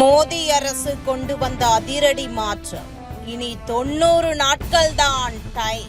மோடி அரசு கொண்டு வந்த அதிரடி மாற்றம். இனி தொண்ணூறு நாட்கள் தான் டைம்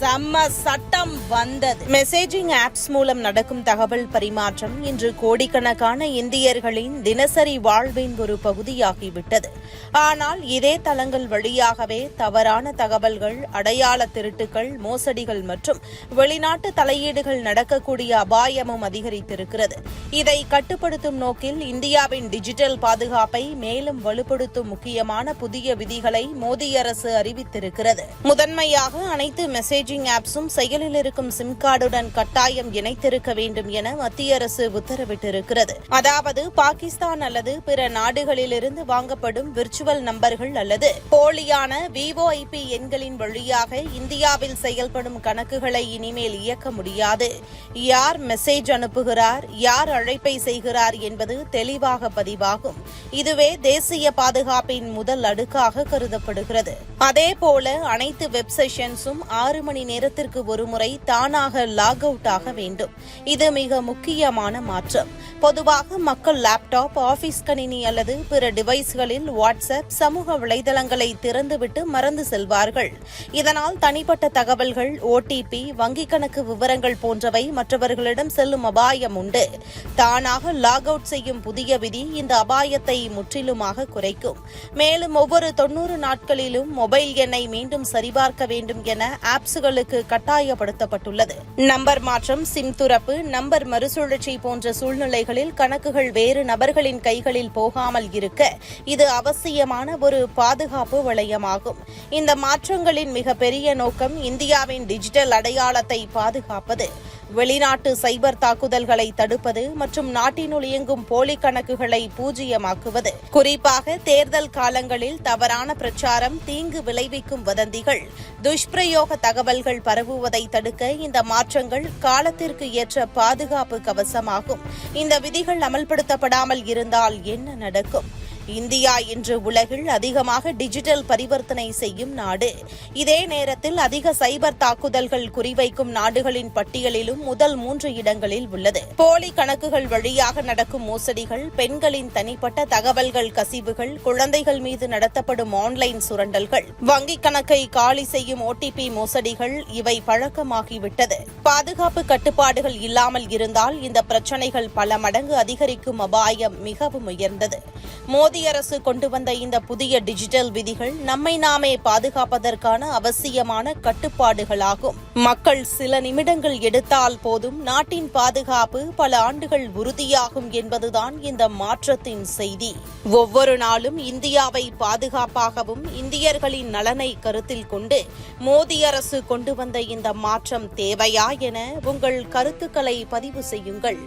செம்ம சட்டம் வந்தது. மெசேஜிங் ஆப்ஸ் மூலம் நடக்கும் தகவல் பரிமாற்றம் இன்று கோடிக்கணக்கான இந்தியர்களின் தினசரி வாழ்வின் ஒரு பகுதியாகிவிட்டது. ஆனால் இதே தளங்கள் வழியாகவே தவறான தகவல்கள் அடையாள திருட்டுகள் மோசடிகள் மற்றும் வெளிநாட்டு தலையீடுகள் நடக்கக்கூடிய அபாயமும் அதிகரித்திருக்கிறது. இதை கட்டுப்படுத்தும் நோக்கில் இந்தியாவின் டிஜிட்டல் பாதுகாப்பை மேலும் வலுப்படுத்தும் முக்கியமான புதிய விதிகளை மோடி அரசு அறிவித்திருக்கிறது. முதன்மையாக அனைத்து மெசேஜ் மெசேஜிங் ஆப்ஸும் செயலில் இருக்கும் சிம் கார்டுடன் கட்டாயம் இணைத்திருக்க வேண்டும் என மத்திய அரசு உத்தரவிட்டிருக்கிறது. அதாவது பாகிஸ்தான் அல்லது பிற நாடுகளிலிருந்து வாங்கப்படும் விர்ச்சுவல் நம்பர்கள் அல்லது போலியான விஓஐபி எண்களின் வழியாக இந்தியாவில் செயல்படும் கணக்குகளை இனிமேல் இயக்க முடியாது. யார் மெசேஜ் அனுப்புகிறார் யார் அழைப்பை செய்கிறார் என்பது தெளிவாக பதிவாகும். இதுவே தேசிய பாதுகாப்பின் முதல் அடுக்காக கருதப்படுகிறது. அதேபோல அனைத்து வெப் செஷன்ஸும் ஆறு மணி நேரத்திற்கு ஒருமுறை தானாக லாக் அவுட் ஆக வேண்டும். இது மிக முக்கியமான மாற்றம். பொதுவாக மக்கள் லேப்டாப் ஆபீஸ் கணினி அல்லது பிற டிவைஸ்களில் வாட்ஸ்அப் சமூக வலைதளங்களை திறந்துவிட்டு மறந்து செல்வார்கள். இதனால் தனிப்பட்ட தகவல்கள் ஓடிபி வங்கிக் கணக்கு விவரங்கள் போன்றவை மற்றவர்களிடம் செல்லும் அபாயம் உண்டு. தானாக லாக் அவுட் செய்யும் புதிய விதி இந்த அபாயத்தை முற்றிலுமாக குறைக்கும். மேலும் ஒவ்வொரு தொன்னூறு நாட்களிலும் மொபைல் எண்ணை மீண்டும் சரிபார்க்க வேண்டும் என ஆப்ஸ்களுக்கு கட்டாயப்படுத்தப்பட்டுள்ளது. நம்பர் மாற்றம் சிம் துறப்பு நம்பர் மறுசுழற்சி போன்ற சூழ்நிலைகளில் கணக்குகள் வேறு நபர்களின் கைகளில் போகாமல் இருக்க இது அவசியமான ஒரு பாதுகாப்பு வளையமாகும். இந்த மாற்றங்களின் மிகப்பெரிய நோக்கம் இந்தியாவின் டிஜிட்டல் அடையாளத்தை பாதுகாப்பது. வெளிநாட்டு சைபர் தாக்குதல்களை தடுப்பது மற்றும் நாட்டினுள் இயங்கும் போலி கணக்குகளை பூஜ்ஜியமாக்குவது. குறிப்பாக தேர்தல் காலங்களில் தவறான பிரச்சாரம் தீங்கு விளைவிக்கும் வதந்திகள். துஷ்பிரயோக தகவல்கள் பரவுவதை தடுக்க இந்த மாற்றங்கள் காலத்திற்கு ஏற்ற பாதுகாப்பு கவசமாகும். இந்த விதிகள் அமல்படுத்தப்படாமல் இருந்தால் என்ன நடக்கும்? இந்தியா இன்று உலகில் அதிகமாக டிஜிட்டல் பரிவர்த்தனை செய்யும் நாடு. இதே நேரத்தில் அதிக சைபர் தாக்குதல்கள் குறிவைக்கும் நாடுகளின் பட்டியலிலும் முதல் மூன்று இடங்களில் உள்ளது. போலி கணக்குகள் வழியாக நடக்கும் மோசடிகள் பெண்களின் தனிப்பட்ட தகவல்கள் கசிவுகள் குழந்தைகள் மீது நடத்தப்படும் ஆன்லைன் சுரண்டல்கள் வங்கிக் கணக்கை காலி செய்யும் ஓடிபி மோசடிகள் இவை பழக்கமாகிவிட்டது. பாதுகாப்பு கட்டுப்பாடுகள் இல்லாமல் இருந்தால் இந்த பிரச்சினைகள் பல மடங்கு அதிகரிக்கும் அபாயம் மிகவும் உயர்ந்தது. மோடி அரசு கொண்டு வந்த இந்த புதிய டிஜிட்டல் விதிகள் நம்மை நாமே பாதுகாப்பதற்கான அவசியமான கட்டுப்பாடுகளாகும். மக்கள் சில நிமிடங்கள் எடுத்தால் போதும் நாட்டின் பாதுகாப்பு பல ஆண்டுகள் உறுதியாகும் என்பதுதான் இந்த மாற்றத்தின் செய்தி. ஒவ்வொரு நாளும் இந்தியாவை பாதுகாப்பாகவும் இந்தியர்களின் நலனை கருத்தில் கொண்டு மோடி அரசு கொண்டு வந்த இந்த மாற்றம் தேவையா என உங்கள் கருத்துக்களை பதிவு செய்யுங்கள்.